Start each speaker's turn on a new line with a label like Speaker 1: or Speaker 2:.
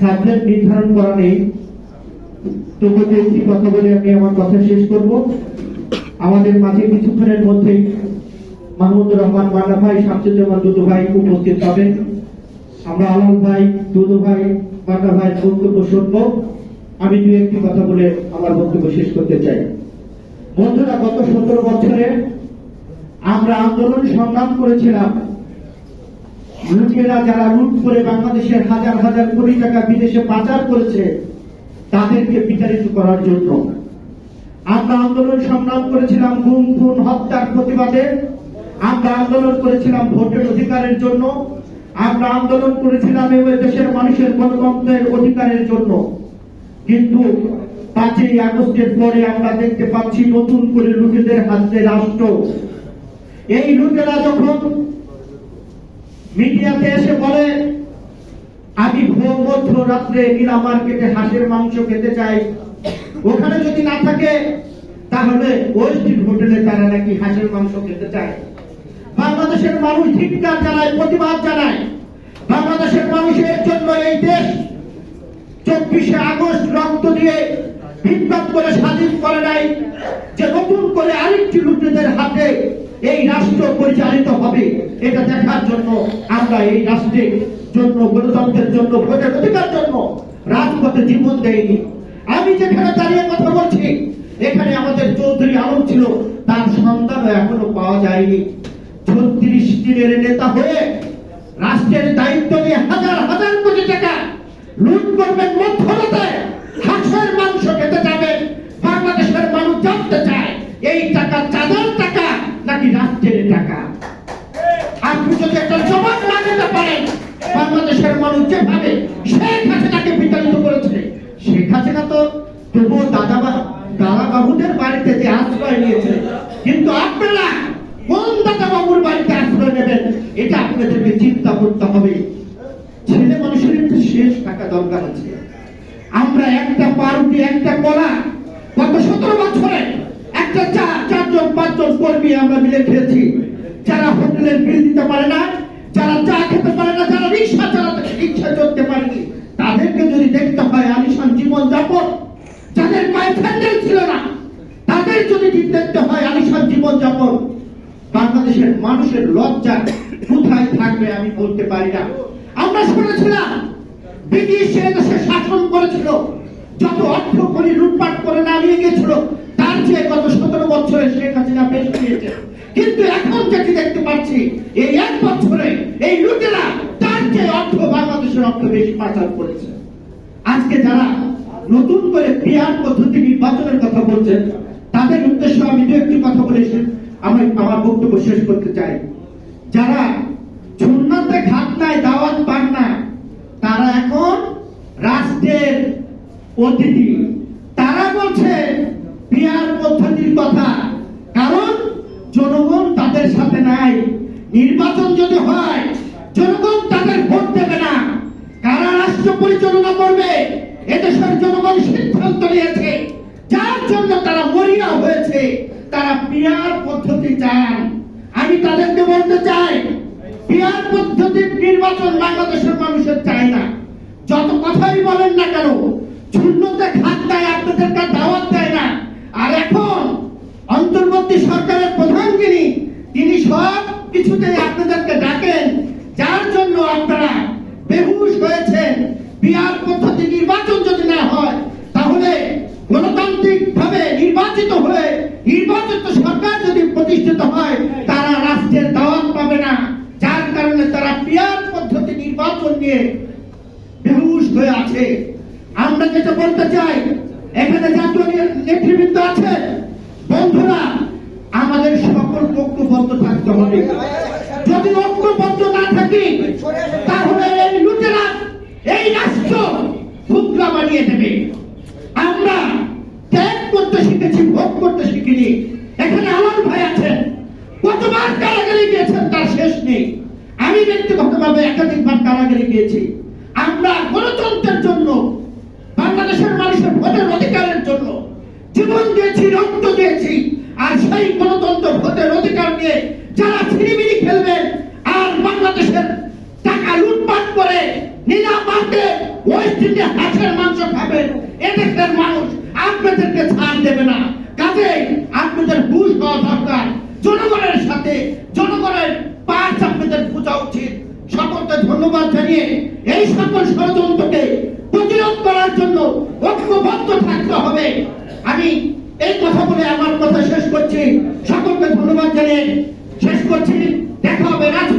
Speaker 1: Subject নির্ধারণ করা নেই। তবু একটি কথা বলে আমি আমার কথা শেষ করব। আমাদের মাঝে কিছুক্ষণের মধ্যেই মাহমুদুর রহমান মান্না ভাই, শামসুজ্জামান দুদু ভাই উপস্থিত হবেন। আমরা আলাল ভাই, দুদু ভাই, মান্না ভাই বক্তব্য শুনব। আমি দু একটি কথা বলে আমার বক্তব্য শেষ করতে চাই। বন্ধুরা, গত সতেরো বছরে আমরা আন্দোলন সংগ্রাম করেছিলাম। লুটেরা যারা লুট করে বাংলাদেশের হাজার হাজার কোটি টাকা বিদেশে পাচার করেছে, তাদেরকে বিতাড়িত করার জন্য। আমরা আন্দোলন সংগ্রাম করেছিলাম গুম, খুন, হত্যার প্রতিবাদে। আমরা আন্দোলন করেছিলাম ভোটের অধিকারের জন্য। আমরা আন্দোলন করেছিলাম এই দেশের মানুষের গণতন্ত্রের অধিকারের জন্য। কিন্তু পাঁচই আগস্টের পরে আমরা দেখতে পাচ্ছি নতুন করে লুটেদের হাতে রাষ্ট্র। এই লুটেরা যখন মিডিয়াতে এসে বলে, আমি ভোর মধ্য রাত্রে মীরা মার্কেটে হাঁসের মাংস খেতে চাই। ওখানে যদি না থাকে, তাহলে ওই স্ট্রিট হোটেলে তারা নাকি হাঁসের মাংস খেতে চায়। বাংলাদেশের মানুষ ধিক্কার জানায়, প্রতিবাদ জানায়। বাংলাদেশের মানুষের জন্য এই দেশ চব্বিশে আগস্ট রক্ত দিয়ে বিপ্লব করে স্বাধীন করে নাই। যে নতুন করে আরেকটি লুটেদের হাতে এই রাষ্ট্র পরিচালিত হবে। এটা দেখার জন্য আমরা এই রাষ্ট্রের জন্য গণতন্ত্রের জন্য, ভোটের অধিকার জন্য রাজপথে জীবন দেয়নি আমি যেখানে দাঁড়িয়ে কথা বলছি, এখানে আমাদের চৌধুরী আলম ছিল, তার সন্তান এখনও পাওয়া যায়নি। ছত্রিশ দিনের নেতা হয়ে রাষ্ট্রের দায়িত্ব রাষ্ট্রের টাকা আপনি যদি একটা জবাব না দিতে পারেন বাংলাদেশের মানুষ যেভাবে শেখ হাসিনাকে বিতাড়িত করেছে, শেখ হাসিনা তো তবুও দাদা বা- দাদা বাবুদের বাড়িতে যে আশ্রয় নিয়েছে, কিন্তু আপনারা কোন দাদা বাবুর বাড়িতে আশ্রয় নেবেন, এটা আপনাদেরকে চিন্তা করতে হবে। ছেলে মানুষের একটু শেষ টাকা দরকার আছে। আমরা একটা পাউরুটি, একটা কলা গত সতেরো বছরে চারজন, পাঁচজন কর্মী আমরা মিলে খেয়েছি। যারা হোটেলের বিল দিতে পারে না, যারা চা খেতে পারে না, যারা রিক্সা চালাতে রিক্সা চলতে পারেনি তাদেরকে যদি দেখতে হয় আলিশান জীবন যাপন, যাদের পায়ে স্যান্ডেল ছিল না, তাদের যদি দেখতে হয় আলিশান জীবন যাপন, বাংলাদেশের মানুষের লজ্জা কোথায় থাকবে আমি বলতে পারি না। আমরা শুনেছিলাম, ব্রিটিশ দেশে শাসন করেছিল, যত অর্থ করি লুটপাট করে না নিয়ে গেছিল চেয়ে গত সতেরো বছরে শেখ হাসিনা বেশি পেয়েছে। কিন্তু এখন যেটি দেখতে পাচ্ছি, এই এক বছরে এই লুটেরা তার চেয়ে অর্থ বাংলাদেশের অর্থ বেশি পাচার করেছে। আজকে যারা নতুন করে পিয়ার পদ্ধতি নির্বাচনের কথা বলছেন, তাদের উদ্দেশ্য আমি দু একটি কথা বলে আমি আমার বক্তব্য শেষ করতে চাই। যারা সুন্নাতে ঘাট নাই দাওয়াত পান না, তারা এখন রাষ্ট্রের অতিথি। তারা বলছে পিয়ার পদ্ধতির কথা কারণ জনগণ তাদের সাথে নাই নির্বাচন যদি হয় জনগণ তাদের ভোট দেবে না। কারা রাষ্ট্র পরিচালনা করবে, এদেশের জনগণ সিদ্ধান্ত নিয়েছে। যার জন্য তারা মরিয়া হয়েছে, তারা পিয়ার পদ্ধতি চান আমি তাদেরকে বলতে চাই, পিয়ার পদ্ধতির নির্বাচন বাংলাদেশের মানুষের চায় না। যত কথাই বলেন না কেন, শূন্যতে কিছুতেই আপনাদেরকে ডাকেন, যার জন্য আপনারা বেহুশ হয়েছেন। বিয়ার পদ্ধতি নির্বাচন যদি না হয়, তাহলে গণতান্ত্রিক ভাবে নির্বাচিত হয়ে নির্বাচিত সরকার যদি প্রতিষ্ঠিত হয়, তারা রাষ্ট্রের দাওয়াত পাবে না। যার কারণে তারা পিয়ার পদ্ধতি নির্বাচন নিয়ে বেহুশ হয়ে আছে। আমরা যেটা বলতে চাই, এখানে জাতীয় নেতৃবৃন্দ আছে বন্ধুরা আমাদের সকল থাকতে হবে। যদি ঐক্যবদ্ধ না থাকি, তাহলে এই লুটেরা, এই রাষ্ট্র ভুগলা বানিয়ে দেবে। আমরা ত্যাগ করতে শিখেছি, ভোগ করতে শিখিনি। এখানে আমার ভাই আছেন। কতবার কারাগারে গিয়েছেন, তার শেষ নেই। আমি ব্যক্তিগতভাবে একাধিকবার কারাগারে গিয়েছি। আমরা গণতন্ত্রের জন্য, বাংলাদেশের মানুষের ভোটের অধিকারের জন্য জীবন দিয়েছি, রক্ত দিয়েছি। আর সেই গণতন্ত্র ভোটের অধিকার নিয়ে যারা ছিনিমিনি খেলবেন আর বাংলাদেশের টাকা লুটপাট করে নীলা মার্কেট ওয়েস্ট ইন্ডিয়া হাঁসের মাংস খাবেন এদেশের মানুষ আপনাদেরকে ছাড় দেবে না। কাজেই আপনাদের হুশ হওয়া দরকার। জনগণের সাথে, জনগণের পাশ আপনাদের বোঝা উচিত। সকলকে ধন্যবাদ জানিয়ে এই সকল ষড়যন্ত্রকে প্রতিরোধ করার জন্য ঐক্যবদ্ধ থাকতে হবে। আমি এই কথা বলে আমার কথা শেষ করছি। সকলকে ধন্যবাদ জানিয়ে করছে দেখো হবে রাজ।